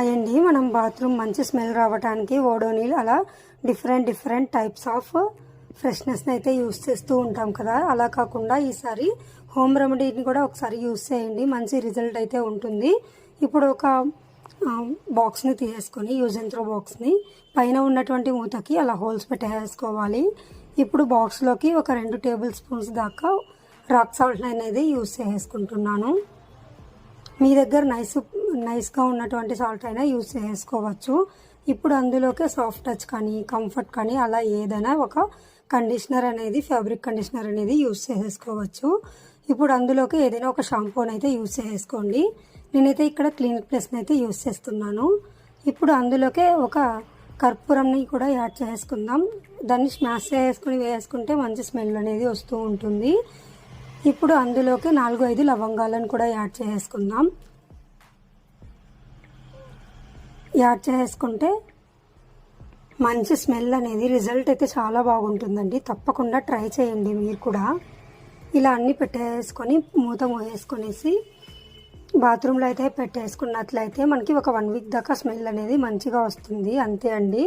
అయ్యండి మనం బాత్రూమ్ మంచి స్మెల్ రావడానికి ఓడోనిల్ అలా డిఫరెంట్ డిఫరెంట్ టైప్స్ ఆఫ్ ఫ్రెష్నెస్ని అయితే యూస్ చేస్తూ ఉంటాం కదా. అలా కాకుండా ఈసారి హోమ్ రెమెడీని కూడా ఒకసారి యూస్ చేయండి. మంచి రిజల్ట్ అయితే ఉంటుంది. ఇప్పుడు ఒక బాక్స్ని తీసేసుకొని యూజ్ అండ్ త్రో బాక్స్ని పైన ఉన్నటువంటి మూతకి అలా హోల్స్ పెట్టేసుకోవాలి. ఇప్పుడు బాక్స్లోకి ఒక రెండు టేబుల్ స్పూన్స్ దాకా రాక్ సాల్ట్ అనేది యూస్ చేసుకుంటున్నాను మీ దగ్గర నైస్ నైస్గా ఉన్నటువంటి సాల్ట్ అయినా యూస్ చేసుకోవచ్చు. ఇప్పుడు అందులోకి సాఫ్ట్ టచ్ కానీ కంఫర్ట్ కానీ అలా ఏదైనా ఒక కండిషనర్ అనేది ఫ్యాబ్రిక్ కండిషనర్ అనేది యూస్ చేసేసుకోవచ్చు ఇప్పుడు అందులోకి ఏదైనా ఒక షాంపూని అయితే యూస్ చేసుకోండి. నేనైతే ఇక్కడ క్లినిక్ ప్లస్ని అయితే యూస్ చేస్తున్నాను. ఇప్పుడు అందులోకే ఒక కర్పూరంని కూడా యాడ్ చేసుకుందాం. దాన్ని స్మాష్ చేసుకుని వేసుకుంటే మంచి స్మెల్ అనేది వస్తూ ఉంటుంది. ఇప్పుడు అందులోకి నాలుగు ఐదు లవంగాలను కూడా యాడ్ చేసుకుందాం. యాడ్ చేసుకుంటే మంచి స్మెల్ అనేది రిజల్ట్ అయితే చాలా బాగుంటుందండి. తప్పకుండా ట్రై చేయండి మీరు కూడా. ఇలా అన్ని పెట్టేసుకొని మూత మూసేసుకొనేసి బాత్రూంలో అయితే పెట్టేసుకున్నట్లయితే మనకి ఒక వన్ వీక్ దాకా స్మెల్ అనేది మంచిగా వస్తుంది. అంతే అండి.